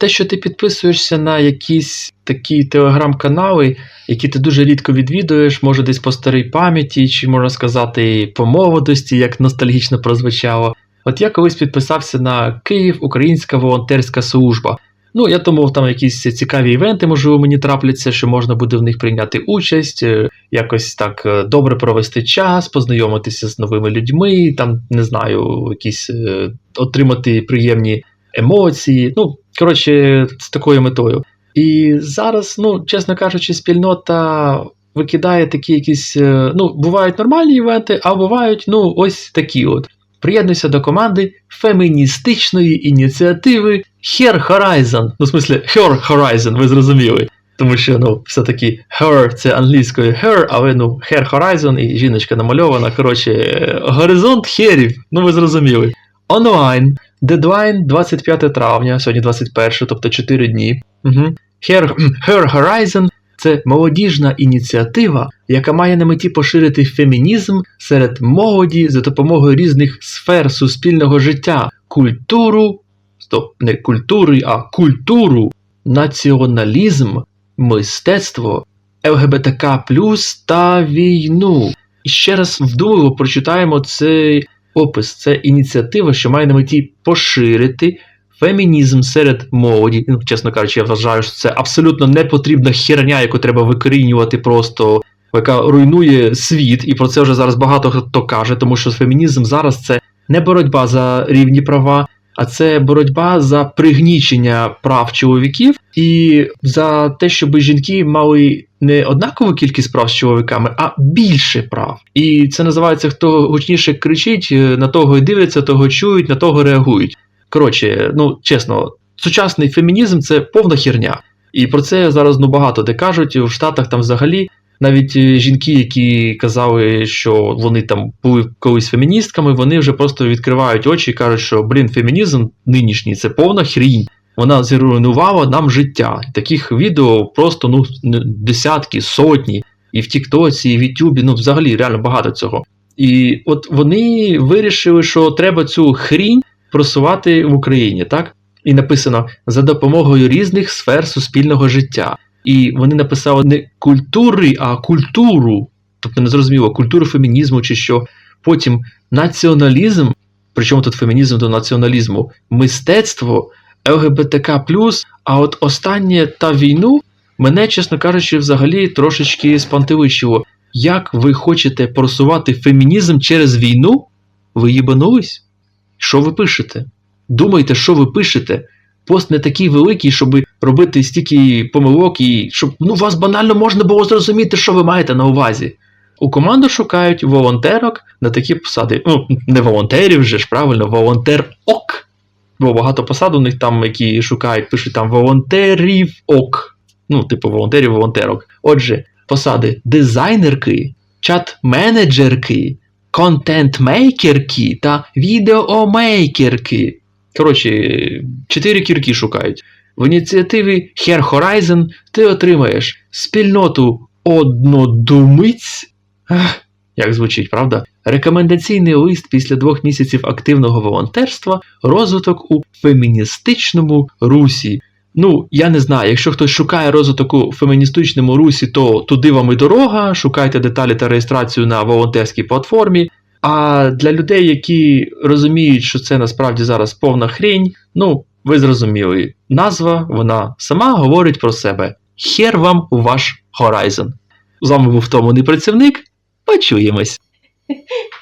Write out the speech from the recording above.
те, що ти підписуєшся на якісь такі телеграм-канали, які ти дуже рідко відвідуєш, може десь по старій пам'яті, чи можна сказати, по молодості, як ностальгічно прозвучало. От я колись підписався на Київ Українська волонтерська служба. Ну, я думав, там якісь цікаві івенти, можливо, мені трапляться, що можна буде в них прийняти участь, е, якось так е, добре провести час, познайомитися з новими людьми, там, не знаю, якісь е, отримати приємні емоції. Ну, коротше, з такою метою. І зараз, ну, чесно кажучи, спільнота викидає такі якісь. е, Ну, бувають нормальні івенти, а бувають, ну, ось такі от. Приєднуйся до команди феміністичної ініціативи Her Horizon. Ну, в смислі, Her Horizon, ви зрозуміли. Тому що, ну, все-таки her це англійською her, але ну, Her Horizon і жіночка намальована. Коротше, е, горизонт херів, ну ви зрозуміли. Онлайн. Дедлайн 25 травня, сьогодні 21, тобто 4 дні. Угу. Her, Her Horizon це молодіжна ініціатива, яка має на меті поширити фемінізм серед молоді за допомогою різних сфер суспільного життя, культуру, стоп, не культури, а культуру, націоналізм, мистецтво, ЛГБТК та війну. І ще раз вдумливо прочитаємо цей опис. Це ініціатива, що має на меті поширити фемінізм серед молоді. Ну, чесно кажучи, я вважаю, що це абсолютно непотрібна херня, яку треба викорінювати просто, яка руйнує світ, і про це вже зараз багато хто каже, тому що фемінізм зараз це не боротьба за рівні права, а це боротьба за пригнічення прав чоловіків і за те, щоб жінки мали не однакову кількість прав з чоловіками, а більше прав. І це називається хто гучніше кричить, е, на того і дивляться, того чують, на того реагують. Коротше, ну чесно, сучасний фемінізм це повна херня. І про це зараз ну багато де кажуть. В Штатах там взагалі навіть е, жінки, які казали, що вони там були колись феміністками, вони вже просто відкривають очі і кажуть, що блін, фемінізм нинішній це повна хрінь. Вона зруйнувала нам життя. Таких відео просто ну десятки, сотні. І в Тіктоці, і в Ютубі, ну взагалі реально багато цього. І от вони вирішили, що треба цю хрінь просувати в Україні, так? І написано за допомогою різних сфер суспільного життя. І вони написали не культури, а культуру, тобто не зрозуміло, культуру фемінізму чи що. Потім націоналізм, причому тут фемінізм до націоналізму, мистецтво, ЛГБТК, а от останнє та війну мене, чесно кажучи, взагалі трошечки спантеличило. Як ви хочете просувати фемінізм через війну? Ви їбанулись? Що ви пишете? Думайте, що ви пишете. Пост не такий великий, щоб робити стільки помилок, і щоб ну, вас банально можна було зрозуміти, що ви маєте на увазі. У команду шукають волонтерок на такі посади. Ну, не волонтерів вже ж правильно, волонтер-ок. Бо багато посад у них там, які шукають, пишуть там волонтерів ок. Ну, типу волонтерів, волонтерок. Отже, посади дизайнерки, чат-менеджерки, контент-мейкерки та відеомейкерки. Коротше, чотири кірки шукають. В ініціативі Hair Horizon ти отримаєш спільноту однодумиць. Ах, як звучить, правда? Рекомендаційний лист після двох місяців активного волонтерства, розвиток у феміністичному русі. Ну, я не знаю, якщо хтось шукає розвиток у феміністичному русі, то туди вам і дорога, шукайте деталі та реєстрацію на волонтерській платформі. А для людей, які розуміють, що це насправді зараз повна хрень, ну, ви зрозуміли, назва вона сама говорить про себе. Хер вам у ваш Horizon. З вами був Тому працівник. Почуємось.